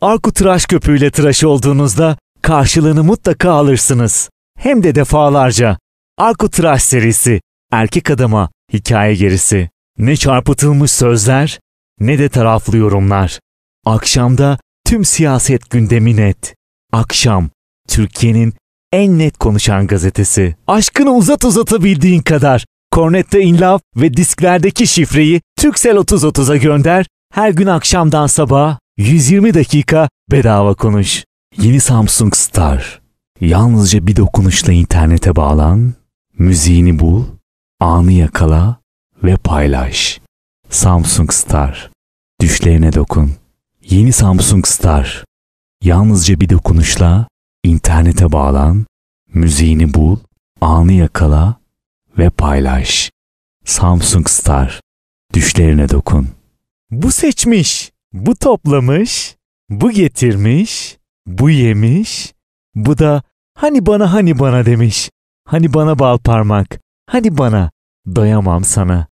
Arku tıraş köpüğüyle tıraş olduğunuzda karşılığını mutlaka alırsınız. Hem de defalarca. Arku tıraş serisi. Erkek adama hikaye gerisi. Ne çarpıtılmış sözler ne de taraflı yorumlar. Akşamda tüm siyaset gündemi net. Akşam Türkiye'nin en net konuşan gazetesi. Aşkını uzat uzatabildiğin kadar. Cornetto in Love ve disklerdeki şifreyi Türksel 3030'a gönder. Her gün akşamdan sabaha 120 dakika bedava konuş. Yeni Samsung Star. Yalnızca bir dokunuşla internete bağlan, müziğini bul, anı yakala ve paylaş. Samsung Star. Düşlerine dokun. Yeni Samsung Star. Yalnızca bir dokunuşla internete bağlan, müziğini bul, anı yakala ve paylaş. Samsung Star. Düşlerine dokun. Bu seçmiş, bu toplamış, bu getirmiş, bu yemiş, bu da hani bana hani bana demiş. Hani bana bal parmak, hani bana doyamam sana.